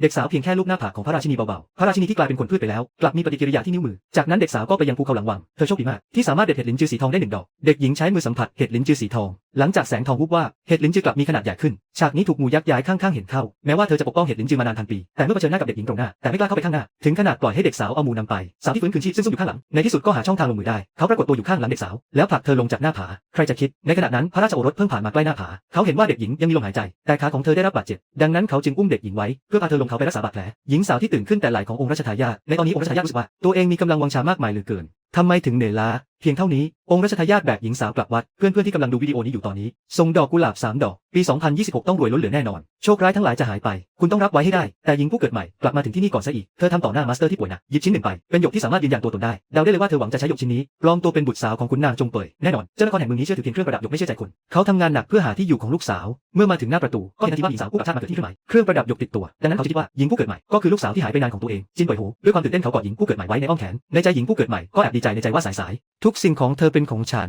เด็กสาวเพียงแค่ลูกหน้าผากของพระราชินีเบาๆ พระราชินีที่กลายเป็นคนพืชไปแล้ว กลับมีปฏิกิริยาที่นิ้วมือ จากนั้นเด็กสาวก็ไปยังภูเขาหลังวัง เธอโชคดีมากที่สามารถเด็ดเห็ดลิ้นจือสีทองได้หนึ่งดอก เด็กหญิงใช้มือสัมผัสเห็ดลิ้นจือสีทอง หลังจากแสงทองวุบว่าเห็ดลิ้นจือกลับมีขนาดใหญ่ขึ้น ฉากนี้ถูกงูยักษ์ย้ายข้างๆเห็นเข้า แม้ว่าเธอจะปกป้องเห็ดลิ้นจือมานานพันปี แต่เมื่อเผชิญหน้ากับเด็กหญิงตรงหน้า แต่ไม่กล้าเข้าไปข้างหน้า ถึงขนาดปล่อยให้เด็กสาวเอามูนำไป สาวที่ฟื้นคืนชีพซึ่งซุ่มอยู่ข้างหลัง ในที่สุดก็หาช่องทางลงมือได้ เขาปรากฏตัวอยู่ข้างหลังเด็กสาว แล้วผลักเธอลงจากหน้าผา ใครจะคิด ในขณะนั้นพระราชโอรสเพิ่งผ่านมาใกล้หน้าผา เขาเห็นว่าเด็กหญิงยังมีลมหายใจ แต่ขาของเธอได้รับบาดเจ็บ ดังนั้นเขาจึงอุ้มเด็กหญิงไว้ เพื่อพาเธอลงเขาไปรักษาบาดแผล หญิงสาวที่ตื่นขึ้นแต่ไหลขององค์รัชทายาทในตอนนี้องค์รัชทายาทรู้สึกว่าตัวเองมีกำลังวังชามากมายเหลือเกินทำไมถึงเหนื่อยล้า เพียงเท่านี้ องค์รัชทายาทแบกหญิงสาวกลับวัด เพื่อนๆที่กำลังดูวิดีโอนี้อยู่ตอนนี้ส่งดอกกุหลาบ3ดอก ปี 2026 ต้องรวยล้นเหลือแน่นอน โชคร้ายทั้งหลายจะหายไป คุณต้องรับไว้ให้ได้ แต่หญิงผู้เกิดใหม่กลับมาถึงที่นี่ก่อนซะอีก เธอทำต่อหน้ามาสเตอร์ที่ป่วยหนักหยิบชิ้นหนึ่งไป เป็นหยกที่สามารถยืนยันตัวตนได้เดาได้เลยว่าเธอหวังจะใช้หยกชิ้นนี้ปลอมตัวเป็นบุตรสาวของคุณนางจงเปยแน่นอนเจ้านครแห่งเมืองนี้เชื่อถือเพียงเครื่องประดับหยกไม่เชื่อใจคนเขาทำงานหนักเพื่อหาที่อยู่ของลูกสาว เมื่อมาถึงหน้าประตูก็เห็นทันทีว่าหญิงสาวผู้กับชาติมาเกิดที่เครื่องหมายเครื่องประดับหยกติดตัวดังนั้นเขาคิดว่าหญิงผู้เกิดใหม่ก็คือลูกสาวที่หายไปนานของตัวเองจินเป่ยหูด้วยความตื่นเต้นเขากอดหญิงผู้เกิดใหม่ไว้ในอ้อมแขนในใจหญิงผู้เกิดใหม่ก็แอบดีใจในใจว่าสายสายทุกสิ่งของเธอเป็นของฉัน